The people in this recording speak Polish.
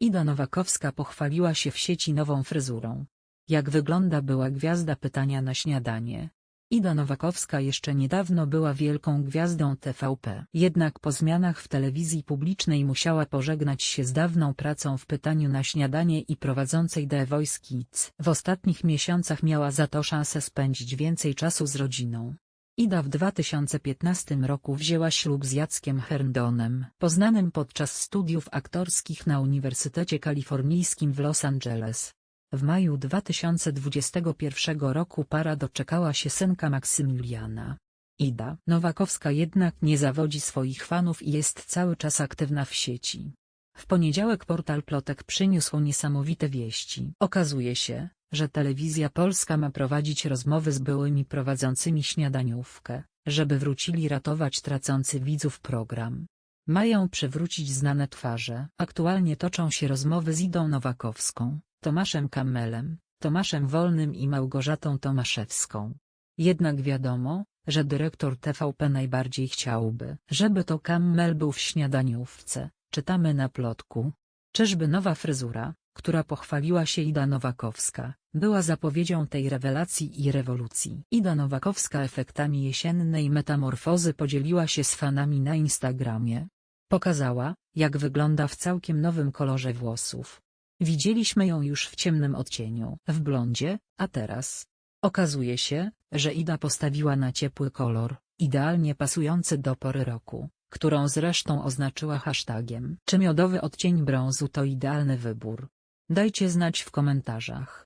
Ida Nowakowska pochwaliła się w sieci nową fryzurą. Jak wygląda była gwiazda pytania na śniadanie? Ida Nowakowska jeszcze niedawno była wielką gwiazdą TVP. Jednak po zmianach w telewizji publicznej musiała pożegnać się z dawną pracą w pytaniu na śniadanie i prowadzącej The Voice Kids. W ostatnich miesiącach miała za to szansę spędzić więcej czasu z rodziną. Ida w 2015 roku wzięła ślub z Jackiem Herndоnem, poznanym podczas studiów aktorskich na Uniwersytecie Kalifornijskim w Los Angeles. W maju 2021 roku para doczekała się synka Maksymiliana. Ida Nowakowska jednak nie zawodzi swoich fanów i jest cały czas aktywna w sieci. W poniedziałek portal Plotek przyniósł niesamowite wieści. Okazuje się, że telewizja polska ma prowadzić rozmowy z byłymi prowadzącymi śniadaniówkę, żeby wrócili ratować tracący widzów program. Mają przywrócić znane twarze. Aktualnie toczą się rozmowy z Idą Nowakowską, Tomaszem Kamelem, Tomaszem Wolnym i Małgorzatą Tomaszewską. Jednak wiadomo, że dyrektor TVP najbardziej chciałby, żeby to Kammel był w śniadaniówce, czytamy na plotku. Czyżby nowa fryzura, która pochwaliła się Ida Nowakowska, była zapowiedzią tej rewelacji i rewolucji. Ida Nowakowska efektami jesiennej metamorfozy podzieliła się z fanami na Instagramie. Pokazała, jak wygląda w całkiem nowym kolorze włosów. Widzieliśmy ją już w ciemnym odcieniu, w blondzie, a teraz. Okazuje się, że Ida postawiła na ciepły kolor, idealnie pasujący do pory roku, którą zresztą oznaczyła hashtagiem. Czy miodowy odcień brązu to idealny wybór? Dajcie znać w komentarzach.